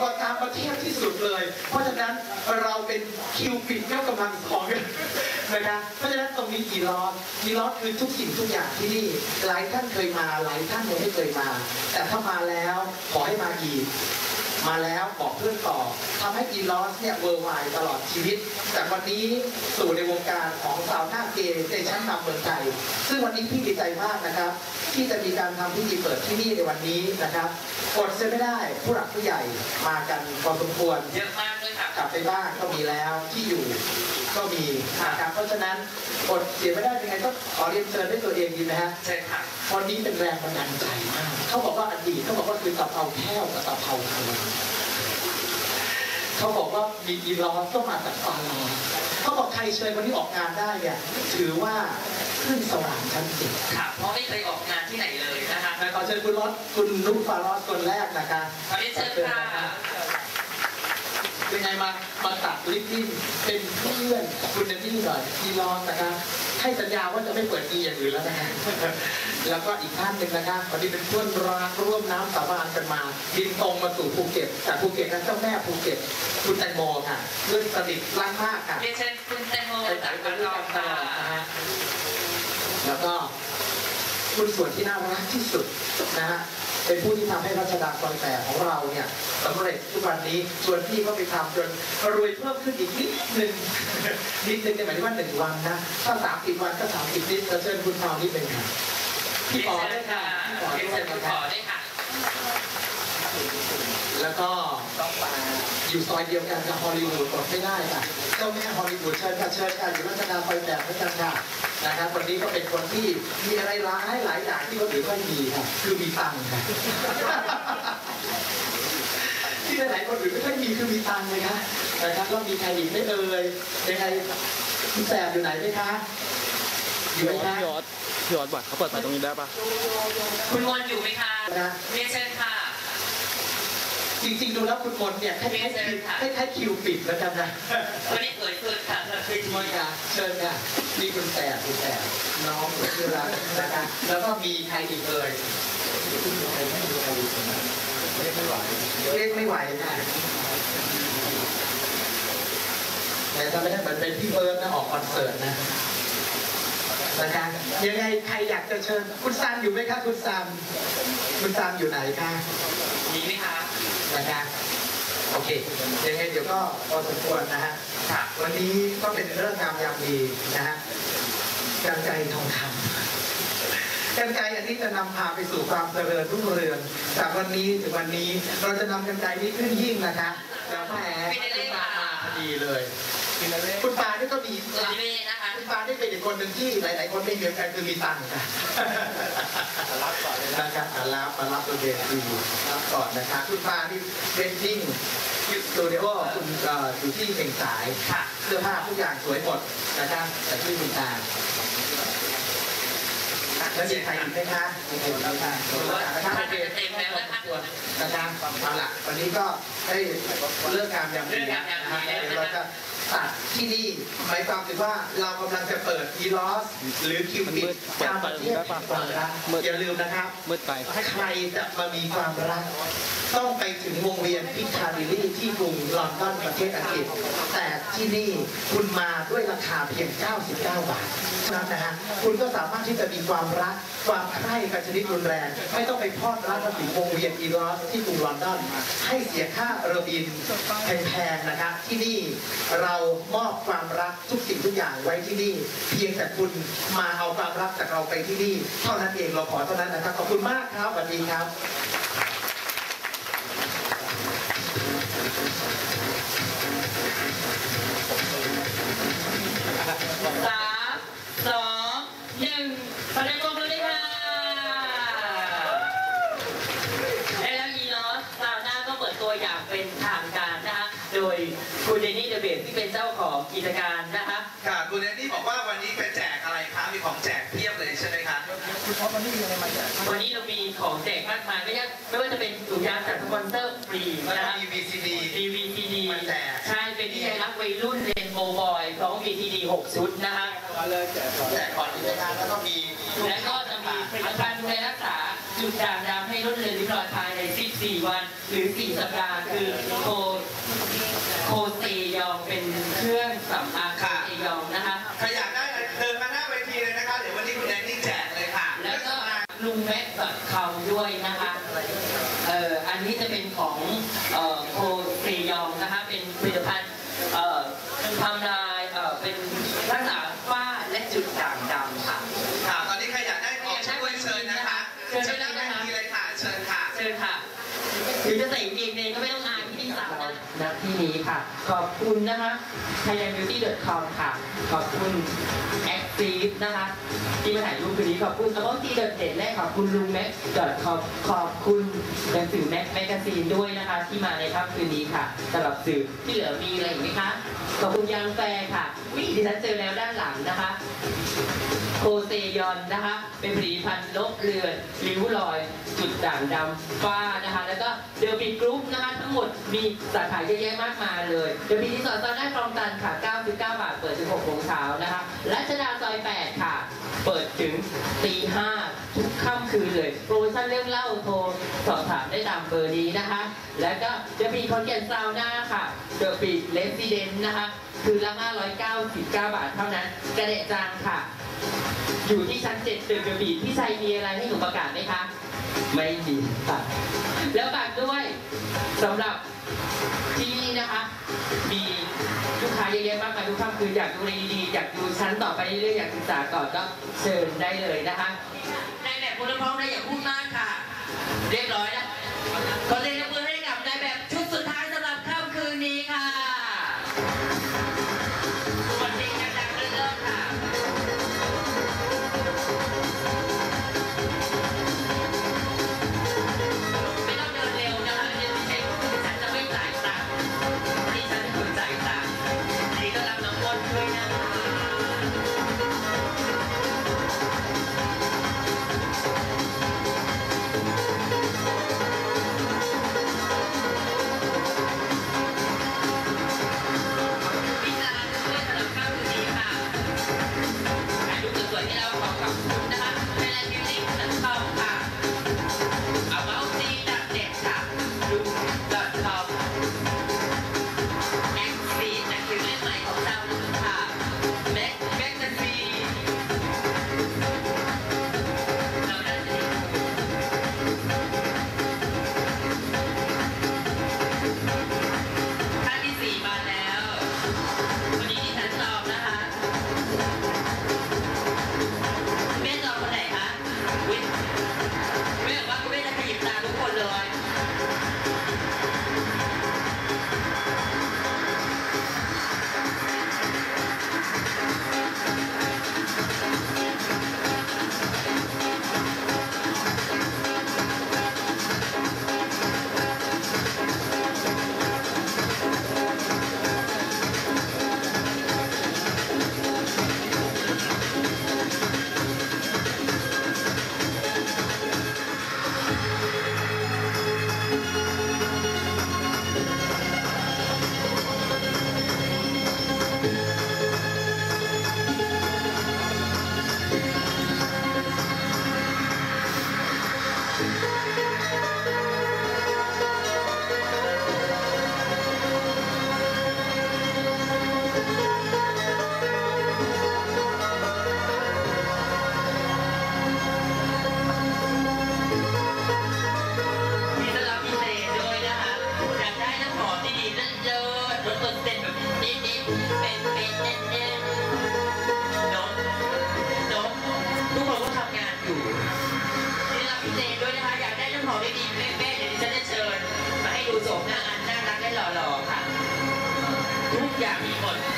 กว่าต่างประเทศที่สุดเลย เพราะฉะนั้นเราเป็นคิวปิดเจ้ากำลังของนะคะเพราะฉะนั้นตรงนี้กี่ล้อกี่ล้อคือทุกสิ่งทุกอย่างที่นี่ หลายท่านเคยมา หลายท่านยังไม่เคยมา แต่ถ้ามาแล้วขอให้มาอีก มาแล้วบอกเพื่อนต่อทำให้อีลอสเนี่ยเวอร์ไวตลอดชีวิต จากวันนี้สู่ในวงการของสาวหน้าเกย์ในชั้นนำเมืองไทยซึ่งวันนี้พี่ดีใจมากนะครับ ที่จะมีการทำพิธีเปิดที่นี่ในวันนี้นะครับอดเสียไม่ได้ผู้หลักผู้ใหญ่มากันพอสมควรเยอะมาก กลับไปบ้านก็มีแล้วที่อยู่ก็มีนะครับเพราะฉะนั้นอดเสียไม่ได้ยังไงก็ขอเรียนเชิญด้วยตัวเองดีไหมฮะใช่ค่ะวันนี้เป็นแรงบันดาลใจมากเขาบอกว่าอดีตเขาบอกว่าคือตะเภาแก้วกับตะเภาทองเขาบอกว่ามีอีลอสก็มาจากฟาลอนเขาบอกใครเชิญวันนี้ออกงานได้เนี่ยถือว่าขึ้นสวรรค์ชั้นเจ็ดค่ะเพราะไม่เคยออกงานที่ไหนเลยนะคะนะขอเชิญคุณรถคุณนุชฟาลอสคนแรกนะคะขอเรียนเชิญค่ะ เป็นไงมามาตัดลิปบิ้นเป็นเพื่อนคุณเดนนี่หน่อยอีลอสนะคะให้สัญญาว่าจะไม่เปิดอีอย่างอื่นแล้วนะคะแล้วก็อีกท่านหนึ่งนะคะวันนี้เป็นเพื่อนรักร่วมน้ำสาบานกันมาบินตรงมาสู่ภูเก็ตจากภูเก็ตนั้นเจ้าแม่ภูเก็ต คุณแตงโมค่ะเพื่อนสนิทรักมากค่ะเรียนเชิญคุณแตงโมไปไหนจากไประด้นวยองกันตค่ะลอดนะฮะแล้วก็คุณส่วนที่น่ารักที่สุดนะฮะ เป็นผู้ที่ทำให้รัชดาซอยแปดของเราเนี่ยสำเร็จทุกวันนี้ส่วนพี่ก็ไปทำจนรวยเพิ่มขึ้นอีกนิดหนึ่งนิดหนึ่งในหมายถึงว่าหนึ่งวันนะถ้าสามสิบวันก็สามสิบนิดจะเชิญคุณทาวนิดเป็นค่ะพี่ปอได้ค่ะพี่ปอด้วยญนะคุณคปรัอบด้วยค่ะแล้วก็อยู่ซอยเดียวกันกับฮอลลีวูดอดไม่ได้ค่ะเจ้าแม่ฮอลลีวูดเชิญค่ะเชิญค่ะอยู่รัชดาซอยแปดเหมือนกันค่ะ นะครับวันนี้ก็เป็นคนที่มีอะไรร้ายหลายอย่างที่คนอื่นไม่มีค่ะคือมีตังค์ค่ะที่หลายๆคนอื่นไม่ค่อยมีคือมีตังค์นะคะนะครับแล้วมีใครอีกไม่เอ่ยยังไงคุณแสบอยู่ไหนไหมคะอยู่ไหมคะพี่ออสพี่ออสบัตรเขาเปิดไฟตรงนี้ได้ปะคุณมนอยู่ไหมคะนะเรียนเชิญค่ะ จริงๆดูแล้วคุณมนต์เนี่ยคล้ายๆคิวคล้ายๆคิวปิดแล้วกันนะวันนี้สวยสุดค่ะเธอคือมนต์ค่ะเชิญค่ะนี่คุณแสบคุณแสบน้องหนูชื่อรักนะคะแล้วก็มีใครอีกเอ่ยเรียกไม่ไหวเรียกไม่ไหวค่ะแต่ถ้าไม่ได้เหมือนเป็นพี่เบิร์ดนะออกคอนเสิร์ตนะนะคะยังไงใครอยากจะเชิญ คุณซามอยู่ไหมคะคุณซามคุณซามอยู่ไหนคะมีไหมคะ นะคะโอเคยังไงเดี๋ยวก็พอสมควรนะฮะค่ะวันนี้ก็เป็นเรื่องงามยามดีนะฮะกันไกรทองคำกันไกรอันนี้จะนำพาไปสู่ความเจริญรุ่งเรืองจากวันนี้ถึงวันนี้เราจะนำกันไกรนี้ขึ้นยิ่งนะคะแล้วแหมคุณปามาพอดีเลย คุณปานี่ก็มีสวัสดีเมย์นะคะคุณปานี่เป็นอีกคนหนึ่งที่หลาย ๆ คนไม่เหมือนกันคือมีตังค์ค่ะรับก่อนเลยนะครับอะรับมารับบนเวทีรับก่อนนะคะคุณปานี่เป็นจริงสตูดิโอคุณเอ่ออยู่ที่เข่งสายค่ะเสื้อผ้าทุกอย่างสวยหมดนะครับแต่ที่มีตาแล้วมีใครอีกไหมคะมีใครอีกไหมคะนะครับโอเคนะครับเอาละวันนี้ก็ได้เลิกการยามดีแล้วนะฮะเดี๋ยวเราจะตัด ที่นี่หมายความถึงว่าเรากำลังจะเปิดอีลอสหรือคิวปิดตามประเทศแห่งความรักอย่าลืมนะครับมืดไปใครจะมามีความรัก ต้องไปถึงวงเวียนพิคาดิลี่ที่กรุงลอนดอนประเทศอังกฤษ แต่ที่นี่คุณมาด้วยราคาเพียง 99 บาทฉะนั้นนะฮะคุณก็สามารถที่จะมีความรัก ความใคร่กันชนิดรุนแรง ไม่ต้องไปพอดรักกันถึงวงเวียนอีรอสที่กรุงลอนดอนให้เสียค่าเรือบินแพงๆนะคะที่นี่เรามอบความรักทุกสิ่งทุกอย่างไว้ที่นี่ เพียงแต่คุณมาเอาความรักจากเราไปที่นี่ เท่านั้นเองเราขอเท่านั้นนะครับขอบคุณมากครับสวัสดีครับ ของกิจการนะคะค่ะคุณแอนนี่บอกว่าวันนี้เป็นแจกอะไรคะมีของแจกเพียบเลยใช่ไหมคะวันนี้เรามีของแจกมากมายไม่ว่าไม่ว่าจะเป็นถุงยางจากสปอนเซอร์ฟรีแล้วนะก็คะมี VCD ดีวีซีดีมาแจกใช่เป็นที่ได้รับวัยรุ่นเรียนมโมบอยพร้อม VTD 6 ชุดนะฮะแจกก่อนที่จะทานแล้วก็มีและก็จะมีผลิตภัณฑ์ดูแลรักษาจุดด่างดำให้ ลดเลือนริ้วรอยภายใน 14 วัน หรือ 4 สัปดาห์ คือโคโคเซยองเป็นเครื่องสำอางโคเซยองนะคะ ใครอยากได้เดินมาหน้าเวทีเลยนะคะ เดี๋ยววันนี้คุณแดนนี่แจกเลยค่ะ แล้วก็ลุงแม็กซ์คำด้วยนะคะ เอ่อ อันนี้จะเป็นของเอ่อโคเซยองนะคะ เป็นผลิตภัณฑ์ ณที่นี้ค่ะ ขอบคุณนะคะ thailandbeauty.com ค่ะ ขอบคุณ Active นะคะ ที่มาถ่ายรูปคืนนี้ ขอบคุณ a b o t เด็ดและขอบคุณลุงแม็ก .com ขอบคุณหนังสือแม็กแมกซีนด้วยนะคะ ที่มาในค่ำคืนนี้ค่ะสำหรับสื่อที่เหลือมีอะไรอีกไหมคะ ขอบคุณยางแฟค่ะวิดิฉันเจอแล้วด้านหลังนะคะโคเซยอนนะคะ เป็นผลิตภัณฑ์ลบเลือนริ้วรอย จุดด่างดำฝ้านะคะ แล้วก็เดลบีกรุ๊ปนะคะ ทั้งหมดมีสาขาเยอะแยะมากมายเลยเดลบีที่สอนตอนได้คลองตันค่ะ 99 บาท เปิดถึง6โมงเช้านะคะรัชดาซอย 8 ค่ะ เปิดถึงตี5ทุกค่ำคืนเลย โปรโมชั่นเรื่องเล่าโทรสอบถามได้ตามเบอร์นี้นะคะ แล้วก็เดลบีคอนแกนซาวน่าค่ะเดลบีเลสซิเดนนะคะ คือละ599 บาทเท่านั้น กระเดะจางค่ะ อยู่ที่ชั้นเจ็ดตึกกระบี่พี่ชัยมีอะไรให้หนูประกาศไหมคะ ไม่มีค่ะแล้วฝากด้วยสำหรับ ค่ำคืออยากดูอะไรดีๆอยากดูชั้นต่อไปเรื่อยๆอยากศึกษาก่อนก็เชิญได้เลยนะคะในแบบคุณพร้อมได้อย่าพูดมากค่ะ เรียบร้อยแล้ว Yeah, fuck up. Nah. อันน่ารักและหล่อๆค่ะ